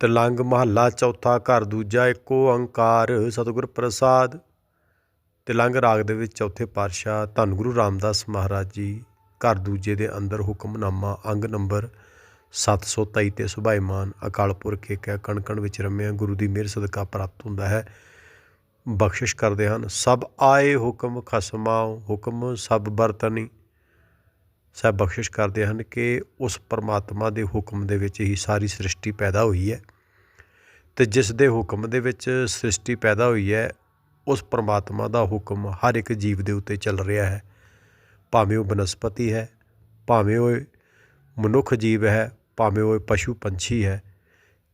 ਤਿਲੰਗ ਮਹੱਲਾ ਚੌਥਾ ਘਰ ਦੂਜਾ ਏਕ ਓੰਕਾਰ, ਸਤਿਗੁਰ ਪ੍ਰਸਾਦ। ਤਿਲੰਗ ਰਾਗ ਦੇ ਵਿੱਚ ਚੌਥੇ ਪਾਤਸ਼ਾਹ ਧੰਨ ਗੁਰੂ ਰਾਮਦਾਸ ਮਹਾਰਾਜ ਜੀ ਘਰ ਦੂਜੇ ਦੇ ਅੰਦਰ ਹੁਕਮਨਾਮਾ ਅੰਗ ਨੰਬਰ 723 ਤੇ ਸੁਭਾਈਮਾਨ ਅਕਾਲ ਪੁਰਖ ਏਕ ਹੈ ਕਣ ਵਿੱਚ ਰਮਿਆ ਗੁਰੂ ਦੀ ਮਿਹਰ ਸਦਕਾ ਪ੍ਰਾਪਤ ਹੁੰਦਾ ਹੈ। ਬਖਸ਼ਿਸ਼ ਕਰਦੇ ਹਨ, ਸਭ ਆਏ ਹੁਕਮ ਖਸਮਾਓ ਹੁਕਮ ਸਭ ਬਰਤਨੀ ਸਾਹਿਬ ਬਖਸ਼ਿਸ਼ ਕਰਦੇ ਹਨ ਕਿ ਉਸ ਪਰਮਾਤਮਾ ਦੇ ਹੁਕਮ ਦੇ ਵਿੱਚ ਹੀ ਸਾਰੀ ਸ੍ਰਿਸ਼ਟੀ ਪੈਦਾ ਹੋਈ ਹੈ ਤੇ ਜਿਸ ਦੇ ਹੁਕਮ ਦੇ ਵਿੱਚ ਸ੍ਰਿਸ਼ਟੀ ਪੈਦਾ ਹੋਈ ਹੈ, ਉਸ ਪਰਮਾਤਮਾ ਦਾ ਹੁਕਮ ਹਰ ਇੱਕ ਜੀਵ ਦੇ ਉੱਤੇ ਚੱਲ ਰਿਹਾ ਹੈ। ਭਾਵੇਂ ਉਹ ਬਨਸਪਤੀ ਹੈ, ਭਾਵੇਂ ਉਹ ਮਨੁੱਖ ਜੀਵ ਹੈ, ਭਾਵੇਂ ਉਹ ਪਸ਼ੂ ਪੰਛੀ ਹੈ,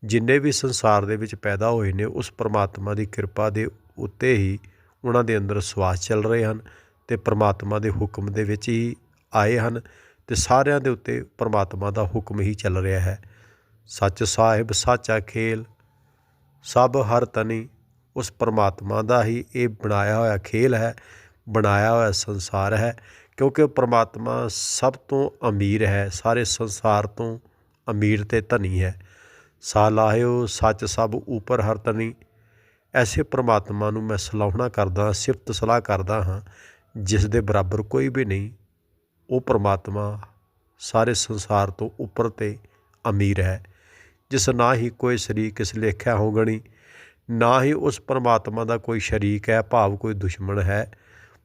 ਜਿੰਨੇ ਵੀ ਸੰਸਾਰ ਦੇ ਵਿੱਚ ਪੈਦਾ ਹੋਏ ਨੇ, ਉਸ ਪਰਮਾਤਮਾ ਦੀ ਕਿਰਪਾ ਦੇ ਉੱਤੇ ਹੀ ਉਹਨਾਂ ਦੇ ਅੰਦਰ ਸਵਾਸ ਚੱਲ ਰਹੇ ਹਨ ਤੇ ਪਰਮਾਤਮਾ ਦੇ ਹੁਕਮ ਦੇ ਵਿੱਚ ਹੀ ਆਏ ਹਨ ਅਤੇ ਸਾਰਿਆਂ ਦੇ ਉੱਤੇ ਪਰਮਾਤਮਾ ਦਾ ਹੁਕਮ ਹੀ ਚੱਲ ਰਿਹਾ ਹੈ। ਸੱਚ ਸਾਹਿਬ, ਸਾਚਾ ਖੇਲ, ਸਭ ਹਰ ਤਨੀ ਉਸ ਪਰਮਾਤਮਾ ਦਾ ਹੀ ਇਹ ਬਣਾਇਆ ਹੋਇਆ ਖੇਲ ਹੈ, ਬਣਾਇਆ ਹੋਇਆ ਸੰਸਾਰ ਹੈ, ਕਿਉਂਕਿ ਪਰਮਾਤਮਾ ਸਭ ਤੋਂ ਅਮੀਰ ਹੈ, ਸਾਰੇ ਸੰਸਾਰ ਤੋਂ ਅਮੀਰ ਤੇ ਧਨੀ ਹੈ। ਸਾਲਾਹਿਓ ਸੱਚ ਸਭ ਉਪਰ ਹਰ ਤਨੀ, ਐਸੇ ਪ੍ਰਮਾਤਮਾ ਨੂੰ ਮੈਂ ਸਲਾਹਣਾ ਕਰਦਾ, ਸਿਫਤ ਸਲਾਹ ਕਰਦਾ ਹਾਂ, ਜਿਸ ਦੇ ਬਰਾਬਰ ਕੋਈ ਵੀ ਨਹੀਂ ਉਹ ਪਰਮਾਤਮਾ ਸਾਰੇ ਸੰਸਾਰ ਤੋਂ ਉੱਪਰ ਤੇ ਅਮੀਰ ਹੈ। ਜਿਸ ਨਾ ਹੀ ਕੋਈ ਸ਼ਰੀਕ ਇਸ ਲੇਖਿਆ ਹੋਗਣੀ ਨਾ ਹੀ ਉਸ ਪਰਮਾਤਮਾ ਦਾ ਕੋਈ ਸ਼ਰੀਕ ਹੈ, ਭਾਵ ਕੋਈ ਦੁਸ਼ਮਣ ਹੈ।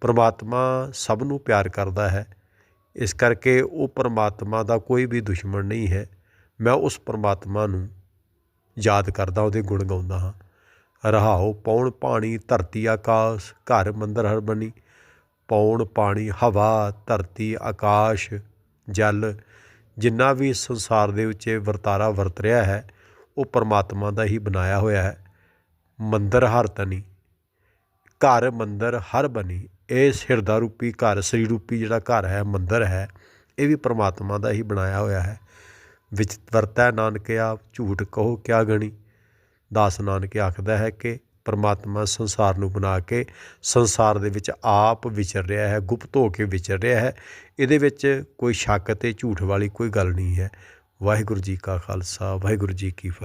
ਪਰਮਾਤਮਾ ਸਭ ਨੂੰ ਪਿਆਰ ਕਰਦਾ ਹੈ। ਇਸ ਕਰਕੇ ਉਹ ਪਰਮਾਤਮਾ ਦਾ ਕੋਈ ਵੀ ਦੁਸ਼ਮਣ ਨਹੀਂ ਹੈ। ਮੈਂ ਉਸ ਪਰਮਾਤਮਾ ਨੂੰ ਯਾਦ ਕਰਦਾ, ਉਹਦੇ ਗੁਣ ਗਾਉਂਦਾ ਹਾਂ। ਰਹਾਓ ਪੌਣ ਪਾਣੀ ਧਰਤੀ ਆਕਾਸ਼, ਘਰ ਮੰਦਰ ਹਰ ਬਣੀ। ਪੌਣ ਪਾਣੀ, ਹਵਾ, ਧਰਤੀ, ਆਕਾਸ਼, ਜਲ, ਜਿੰਨਾ ਵੀ ਸੰਸਾਰ ਦੇ ਵਿੱਚ ਵਰਤਾਰਾ ਵਰਤ ਰਿਹਾ ਹੈ, ਉਹ ਪਰਮਾਤਮਾ ਦਾ ਹੀ ਬਣਾਇਆ ਹੋਇਆ ਹੈ। ਮੰਦਰ ਹਰ ਤਨੀ, ਘਰ ਮੰਦਰ ਹਰ ਬਣੀ ਇਹ ਹਿਰਦਾ ਰੂਪੀ ਘਰ ਸ੍ਰੀ ਰੂਪੀ ਜਿਹੜਾ ਘਰ ਹੈ, ਮੰਦਰ ਹੈ, ਇਹ ਵੀ ਪਰਮਾਤਮਾ ਦਾ ਹੀ ਬਣਾਇਆ ਹੋਇਆ ਹੈ। ਵਿੱਚ ਵਰਤੈ ਨਾਨਕਿਆ, ਝੂਠ ਕਹੋ ਕਿਆ ਗਣੀ, ਦਾਸ ਨਾਨਕ ਆਖਦਾ ਹੈ ਕਿ ਪਰਮਾਤਮਾ ਸੰਸਾਰ ਨੂੰ ਬਣਾ ਕੇ ਸੰਸਾਰ ਦੇ ਵਿੱਚ ਆਪ ਵਿਚਰ ਰਿਹਾ ਹੈ, ਗੁਪਤ ਹੋ ਕੇ ਵਿਚਰ ਰਿਹਾ ਹੈ। ਇਹਦੇ ਵਿੱਚ ਕੋਈ ਸ਼ੱਕ ਤੇ ਝੂਠ ਵਾਲੀ ਕੋਈ ਗੱਲ ਨਹੀਂ ਹੈ। ਵਾਹਿਗੁਰੂ ਜੀ ਕਾ ਖਾਲਸਾ, ਵਾਹਿਗੁਰੂ ਜੀ ਕੀ ਫਤਿਹ।